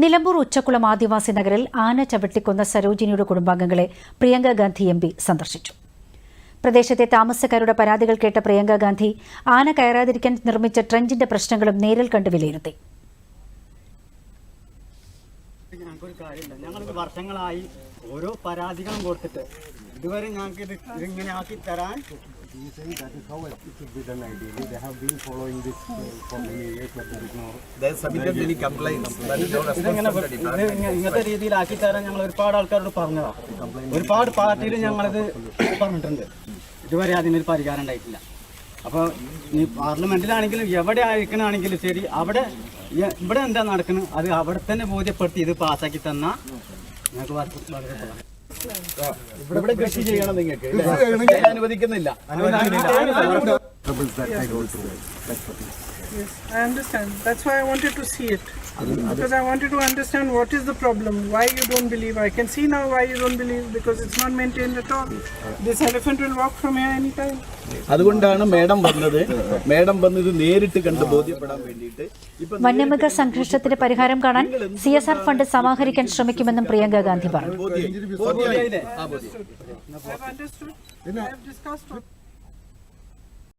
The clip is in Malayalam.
നിലമ്പൂർ ഉച്ചക്കുളം ആദിവാസി നഗറിൽ ആന ചവിട്ടിക്കൊന്ന സരോജിനിയുടെ കുടുംബാംഗങ്ങളെ പ്രിയങ്ക ഗാന്ധി എം സന്ദർശിച്ചു. പ്രദേശത്തെ താമസക്കാരുടെ പരാതികൾ കേട്ട പ്രിയങ്ക ഗാന്ധി ആന കയറാതിരിക്കാൻ നിർമ്മിച്ച ട്രഞ്ചിന്റെ പ്രശ്നങ്ങളും നേരിൽ കണ്ട് വിലയിരുത്തി. ഞങ്ങൾക്കൊരു കാര്യമില്ല ഞങ്ങൾക്ക് വർഷങ്ങളായി ഓരോ പരാതികളും കൊടുത്തിട്ട് ഇതുവരെ ഞങ്ങൾക്ക് ഇത് ഇതിങ്ങനെ ആക്കി തരാൻ You saying that is how it should be done ideally. They have been following this uh, for many years, but there is no. They submitted many complaints. That is ഇതിങ്ങനെ responsibility. ഇങ്ങനത്തെ രീതിയിലാക്കി തരാൻ ഞങ്ങൾ ഒരുപാട് ആൾക്കാരോട് പറഞ്ഞതാണ് ഒരുപാട് പാർട്ടിയിൽ ഞങ്ങളിത് പറഞ്ഞിട്ടുണ്ട് ഇതുവരെ അതിനൊരു പരിഹാരം ഉണ്ടായിട്ടില്ല അപ്പോൾ ഈ പാർലമെന്റിലാണെങ്കിലും എവിടെ ആയിരിക്കണാണെങ്കിലും ശരി അവിടെ ഇവിടെ എന്താ നടക്കുന്നത് അത് അവിടെ തന്നെ ബോധ്യപ്പെടുത്തി ഇത് പാസ്സാക്കി തന്നാൽ ഞങ്ങൾക്ക് വളരെ. ഇവിടെ കൃഷി ചെയ്യണം നിങ്ങൾക്ക്. അനുവദിക്കുന്നില്ല. അനുവദിക്കുന്നില്ല. Troubles that I go through. That's what it is. Yes, I understand. That's why I wanted to see it. Because I wanted to understand what is the problem, why you don't believe. I can see now why you don't believe because it's not maintained at all. This elephant will walk from here anytime. അതുകൊണ്ടാണ് മേഡം വന്നത് മേഡം വന്നത് നേരിട്ട് കണ്ട് ബോധ്യപ്പെടാൻ വേണ്ടിയിട്ട് വന്യമൃഗ സംഘർഷത്തിന് പരിഹാരം കാണാൻ സി എസ് ആർ ഫണ്ട് സമാഹരിക്കാൻ ശ്രമിക്കുമെന്നും പ്രിയങ്ക ഗാന്ധി പറഞ്ഞു